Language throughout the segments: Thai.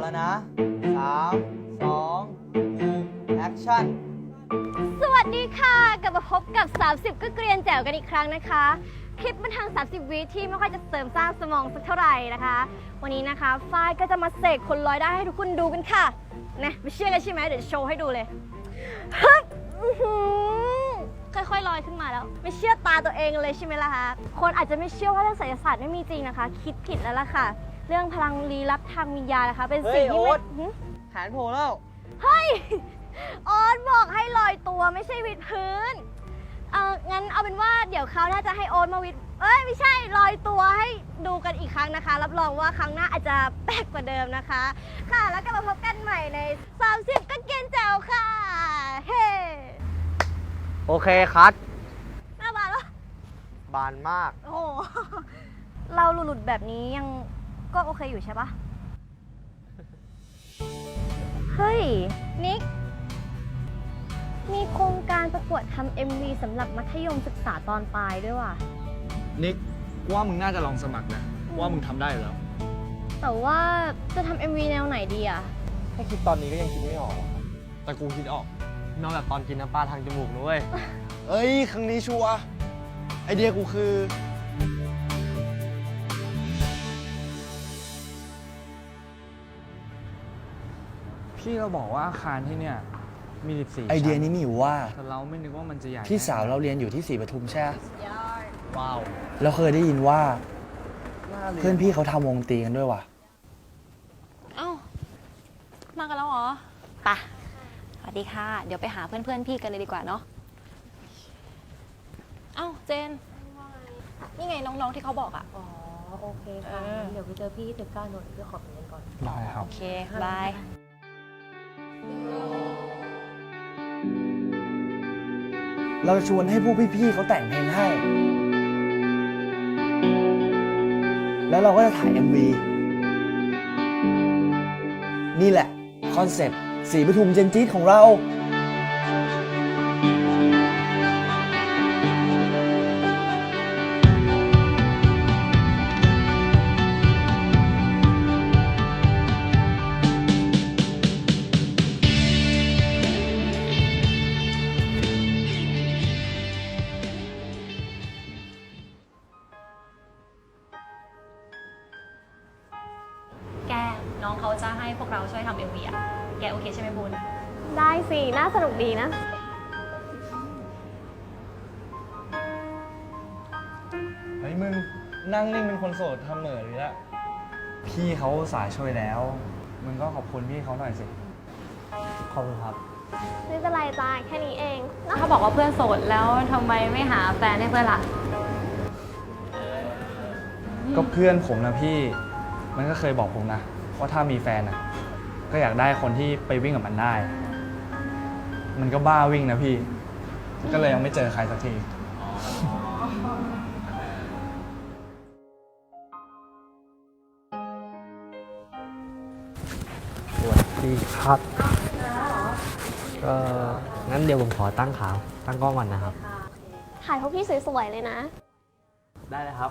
แล้วนะสามสองหนึ่งแอคชั่น สวัสดีค่ะ กลับมาพบกับ 30 ก็เกรียนแจ๋วกันอีกครั้งนะคะ คลิปบันเทิง30 วิที่ไม่ค่อยจะเสริมสร้างสมองสักเท่าไหร่นะคะ วันนี้นะคะฝ้ายก็จะมาเสกคนลอยได้ให้ทุกคนดูกันค่ะนะไม่เชื่อกันใช่ไหมเดี๋ยวจะโชว์ให้ดูเลยฮึบอื้อหือค่อยๆลอยขึ้นมาแล้ว ไม่เชื่อตาตัวเองเลยใช่ไหมล่ะคะคนอาจจะไม่เชื่อว่าเรื่องไสยศาสตร์ไม่มีจริงนะคะ คิดผิดแล้วล่ะค่ะ เรื่องพลังลี้ลับทางวิญญาณนะคะ เป็นสิ่งที่เฮ้ยโอ๊ไม่ต หึแผนโผล่แล้ว เฮ้ยออนบอกให้ลอยตัวไม่ใช่วิดพื้นเอองั้นเอาเป็นว่าเดี๋ยวเขาน่าจะให้โอนมาวิดเอ้ยไม่ใช่ลอยตัวให้ดูกันอีกครั้งนะคะ รับรองว่าครั้งหน้าอาจจะแปลกกว่าเดิมนะคะ ค่ะแล้วก็มาพบกันใหม่ใน 30 ก็เกณฑ์แจ๋วค่ะ เฮ้โอเคคัดหน้าบานวะบานมาก โอ้โหเราหลุดๆแบบนี้ยัง ก็โอเคอยู่ใช่ปะเฮ้ย นิก มีโครงการประกวดทำ MV สำหรับมัธยมศึกษาตอนปลายด้วยว่ะ นิกกูว่ามึงน่าจะลองสมัครนะกูว่ามึงทำได้อยู่แล้ว แต่ว่าจะทำ MV แนวไหนดีอะแค่คิดตอนนี้ก็ยังคิดไม่ออก แต่กูคิดออกนอกจากตอนกินน้ำปลาทางจมูกนะเว้ย เอ้ย ครั้งนี้ชัวร์ไอเดียกูคือ พี่เราบอกว่าอาคารที่เนี่ยมี14ไอเดียนี้มีอยู่ว่า แต่เราไม่นึกว่ามันจะใหญ่พี่สาวเราเรียนอยู่ที่ศรีปทุมใช่ไหมว้าวเราเคยได้ยินว่าน่าเรียนเพื่อนพี่เขาทำวงดนตรีกันด้วยว่ะ เอ้า มากันแล้วเหรอปะสวัสดีค่ะ เดี๋ยวไปหาเพื่อนๆพี่กันเลยดีกว่าเนาะ เอ้าเจน นี่ไงน้องๆที่เขาบอกอะ อ๋อ โอเคค่ะเอองั้นเดี๋ยวไปเจอพี่ที่ตึกเก้าโนนท์เพื่อขอเป็นเงินก่อน ได้ครับ โอเค บาย เราจะชวนให้พวกพี่ๆเขาแต่งเพลงให้ แล้วเราก็จะถ่าย MV นี่แหละ คอนเซปต์สีปทุมเจนจีตของเรา แกน้องเขาจะให้พวกเราช่วยทำเอ็มวีอะแกโอเคใช่ไหมบุญได้สิ น่าสนุกดีนะ เฮ้ยมึงนั่งนิ่งเป็นคนโสดทำเหม่อเลยละพี่เขาสายช่วยแล้ว มึงก็ขอบคุณพี่เขาหน่อยสิ ขอบคุณครับ ไม่เป็นไรจ้าแค่นี้เองเนอะเขาบอกว่าเพื่อนโสดแล้วทำไมไม่หาแฟนให้เพื่อนล่ะ ก็เพื่อนผมนะพี่ มันก็เคยบอกผมนะ ว่าถ้ามีแฟนอะ ก็อยากได้คนที่ไปวิ่งกับมันได้ มันก็บ้าวิ่งนะพี่ ก็เลยยังไม่เจอใครสักที สวัสดีครับก็งั้นเดี๋ยวผมขอตั้งขาว ตั้งกล้องก่อนนะครับ ถ่ายพวกพี่สวยๆเลยนะ ได้เลยครับ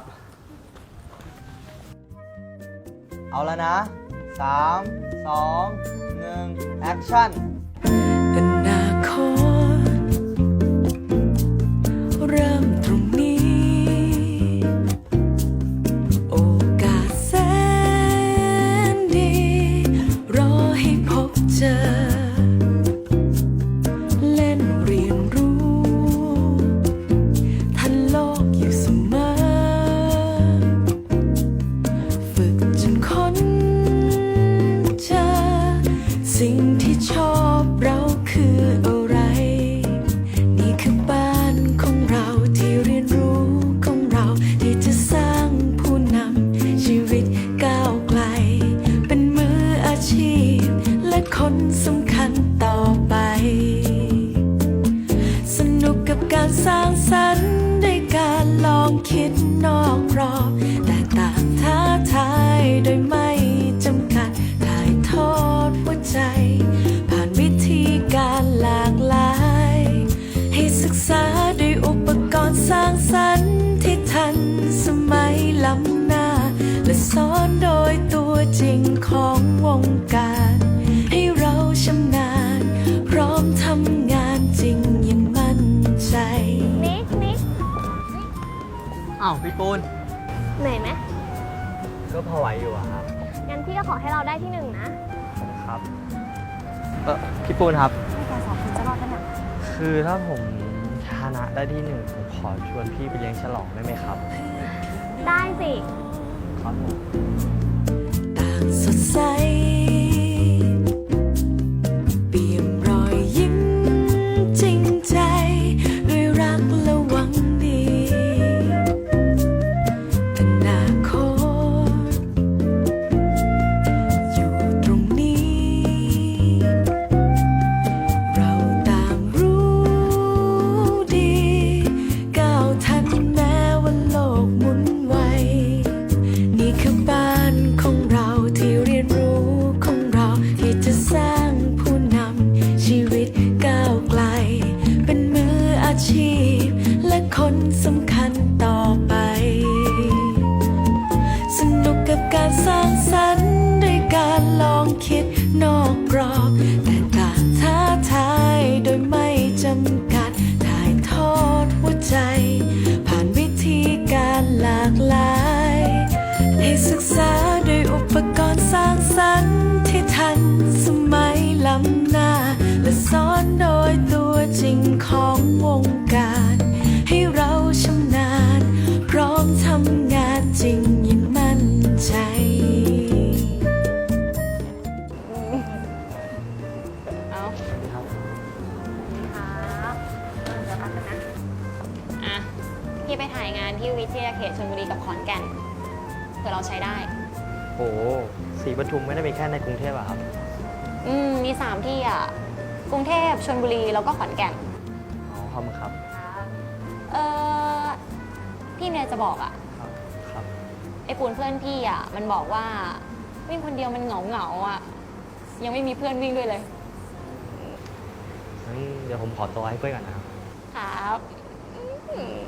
เอาแล้วนะสามสองหนึ่งแอคชั่นอนาคตเริ่ม ปูนเหนื่อยไหมก็พอไหวอยู่อะครับ งั้นพี่ก็ขอให้เราได้ที่หนึ่งนะครับ เออพี่ปูนครับให้แกสองคนจะรอดกันเนี่ยคือถ้าผมชนะได้ที่หนึ่งผมขอชวนพี่ไปเลี้ยงฉลองได้ไหมครับ ได้สิ ครับผม ต่างสดใส คนสำคัญต่อไป สนุกกับการสร้างสรรค์ด้วยการลองคิดนอกกรอบ แต่ต่างท้าทายโดยไม่จำกัด ถ่ายทอดหัวใจ ผ่านวิธีการหลากหลาย ให้ศึกษาด้วยอุปกรณ์สร้างสรรค์ที่ทันสมัยล้ำหน้า และสอนโดยตัวจริงของวงการ ชำนาญ พร้อมทำงานจริงอยิ่างมั่นใจ เอาครับครับเดี๋ยวแป๊บนึงนะอะ พี่ไปถ่ายงานที่วิทยาเขตชลบุรีกับขอนแก่นเผื่อเราใช้ได้ โอ้สีปทุมไม่ได้มีแค่ในกรุงเทพอะครับ อืม มีสามที่อะ กรุงเทพชลบุรี แล้วก็ขอนแก่น อ๋อขอบคุณครับ เออพี่เมียจะบอกอะครับครับ ไอ้ปูนเพื่อนพี่อะมันบอกว่าวิ่งคนเดียวมันเหงาเหงาๆอะยังไม่มีเพื่อนวิ่งด้วยเลยงั้นเดี๋ยวผมขอตัวให้เพื่อนก่อนนะครับ ครับอืม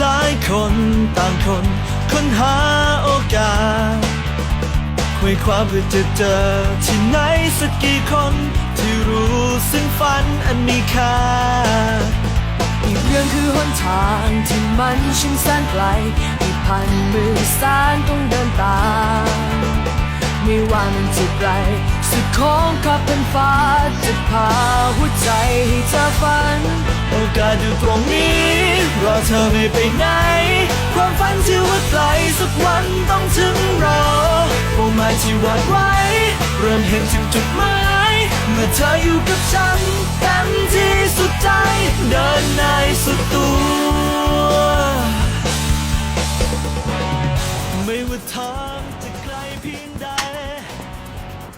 หลายคนต่างคนค้นหาโอกาสคุยความเพื่อจะเจอที่ไหนสักกี่คน ที่รู้ซึ่งฝันอันมีค่าอีกเรื่องคือหนทางที่มันช่างแสนไกลที่พันมือสานต้องเดินตามไม่ว่ามันจะไกลสุดของขอบเป็นฟ้าจะพาหัวใจให้เธอฝัน โอกาสอยู่ตรงนี้รอเธอไม่ไปไหน ความฝันที่ว่าไกลสักวันต้องถึงเรอเป้าหมายที่วาดไว้ เริ่มเห็นถึงจุดหมายเมื่อเธออยู่กับฉันเต็มที่สุดใจ เดินในสุดตัวไม่ว่าทางจะไกลเพียงใด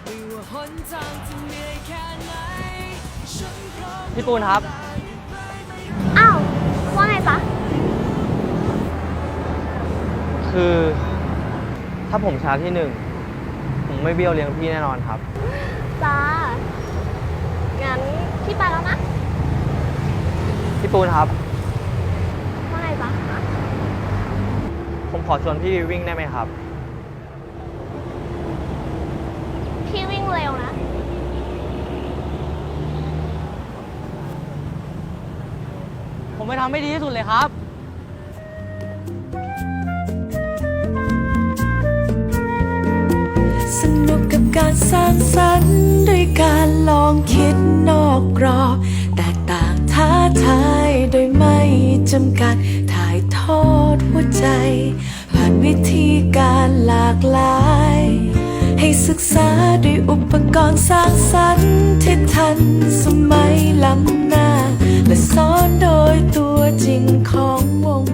ไม่ว่าหนทางจะเหนื่อยแค่ไหนฉันพร้อม พี่ปูนครับ ว่าไงจ๊ะคือ ถ้าผมชนะที่หนึ่ง ผมไม่เบี้ยวเลี้ยงพี่แน่นอนครับ จ้า งั้นพี่ไปแล้วนะพี่ปูนครับ ว่าไงจ๊ะผมขอชวนพี่วิ่งได้ไหมครับ พี่วิ่งเร็วนะ ผมไปทำไม่ดีที่สุดเลยครับ สนุกกับการสร้างสรรค์ด้วยการลองคิดนอกกรอบ แตกต่างท้าทายโดยไม่จำกัดถ่ายทอดหัวใจ ผ่านวิธีการหลากหลาย ให้ศึกษาด้วยอุปกรณ์สร้างสรรค์ที่ทันสมัยล้ำหน้า และสอนโดยตัวจริงของวง